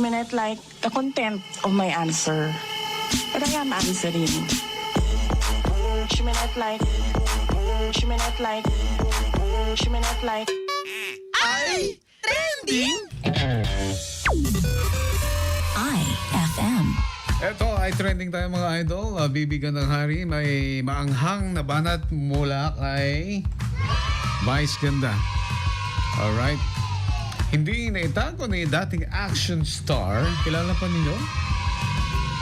not like the content of my answer, but I am answering. She may not like, she may not like, she may not like. Ay! Trending! IFM. Ito ay trending tayo mga idol. Uh, bibigan ng hari, may maanghang na banat mula kay Vice Ganda. Alright. Hindi na itago ni dating action star. Kilala pa ninyo?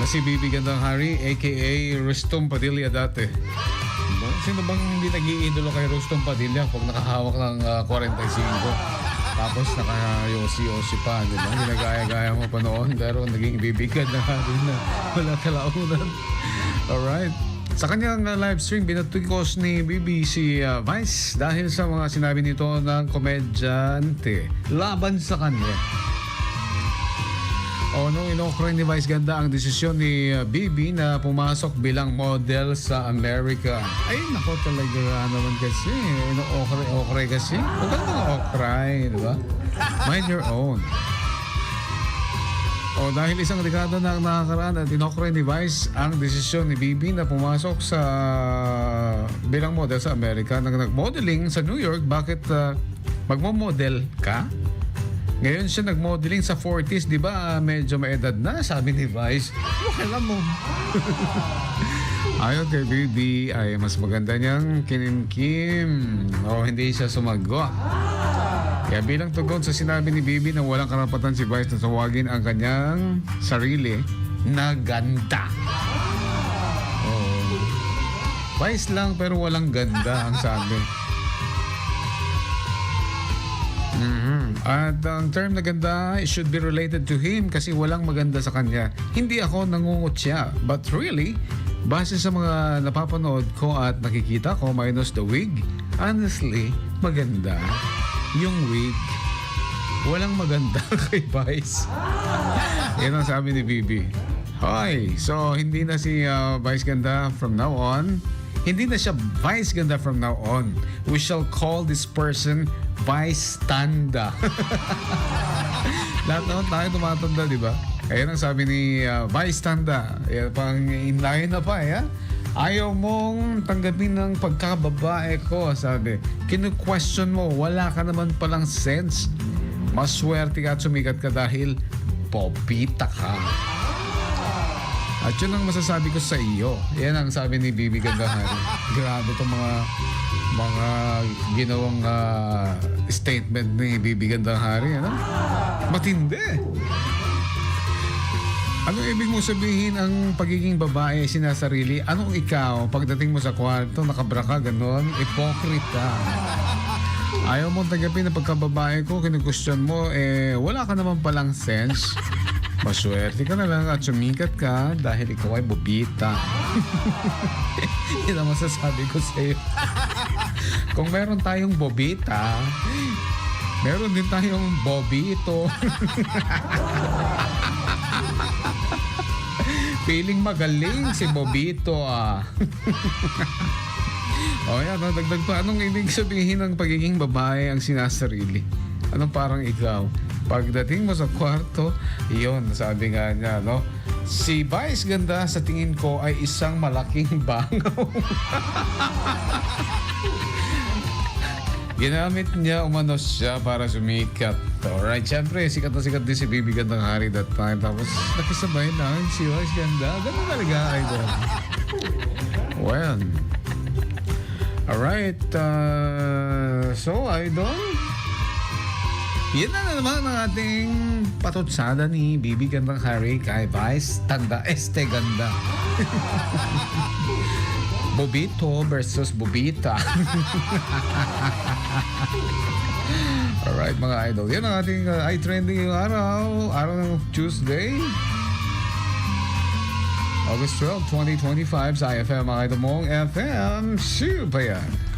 Na si Bibigan ng Hari, aka Rustom Padilla dati. Diba? Sino bang hindi nag-iidolo kay Rustom Padilla pag nakahawak ng ah, 45? Tapos naka-yosi-yosi pa, di ba? Ginagaya-gaya mo pa noon, pero naging bibigan na rin na wala kalaunan. Alright. Sa kanyang uh, live stream, binatikos ni si uh, Vice dahil sa mga sinabi nito ng komedyante laban sa kanya. O nung inokray ni Vice Ganda ang desisyon ni uh, Bibi na pumasok bilang model sa Amerika. Ay, nako talaga naman kasi. Ino-okray-okray kasi. Huwag kang mga okray, di ba? Mind your own. O dahil isang dekada na ang nakakaraan at inokray ni Vice ang desisyon ni Bibi na pumasok sa bilang model sa Amerika nang nag-modeling sa New York, bakit uh, magmo-model ka? Ngayon siya nag-modeling sa 40s, di ba? Medyo may edad na, sabi ni Vice. Lang mo. Ayon kay Bibi ay mas maganda niyang kinimkim o hindi siya sumagot. Kaya bilang tugon sa sinabi ni Bibi na walang karapatan si Vice na tawagin ang kanyang sarili na ganda. Oh. Vice lang pero walang ganda ang sabi. Mhm. At ang term na ganda it should be related to him kasi walang maganda sa kanya. Hindi ako nangungot siya. But really, base sa mga napapanood ko at nakikita ko minus the wig, honestly, maganda. Yung wig, walang maganda kay Vice. Yan ang sabi ni Bibi. Hoy, so hindi na si uh, Vice Ganda from now on. Hindi na siya Vice Ganda from now on. We shall call this person Vice Tanda. Lahat naman tayo tumatanda, di ba? Ayan ang sabi ni uh, Vice Tanda. Ayan, pang inlayan na pa, eh, ha? Ayaw mong tanggapin ng pagkababae ko, sabi. Kinu-question mo, wala ka naman palang sense. Maswerte ka at sumikat ka dahil popita ka. At yun ang masasabi ko sa iyo. Yan ang sabi ni Bibi Gandahari. Grabe itong mga mga ginawang ah, statement ni Bibi Gandahari. Ano? Matindi. Ano ibig mo sabihin ang pagiging babae sinasarili? Anong ikaw pagdating mo sa kwarto, nakabra ka, ganon? Ipokrita. Ayaw mong tanggapin na pagkababae ko, kinukustyon mo, eh, wala ka naman palang sense. Maswerte ka na lang at sumikat ka dahil ikaw ay bobita. Yan ang masasabi ko sa iyo. Kung meron tayong bobita, meron din tayong bobito. Feeling magaling si Bobito ah. o yan, no, dagdag pa. Anong ibig sabihin ng pagiging babae ang sinasarili? Anong parang ikaw? Pagdating mo sa kwarto, iyon, sabi nga niya, no? Si Vice Ganda sa tingin ko ay isang malaking bangaw. Ginamit niya umano siya para sumikat. Alright, syempre, sikat na sikat din si Bibi Gandang Hari that time. Tapos, nakisabay na si Vice Ganda. Ganun talaga, idol. Well, alright. Uh, so, idol, yan na naman ang ating patutsada ni Bibi Gandang Hari kay Vice Tanda Este Ganda. Bobito versus Bobita. Alright mga idol. Yan ang ating uh, eye-trending yung araw. Araw ng Tuesday. August 12, 2025 sa IFM idol mong FM. See pa yan.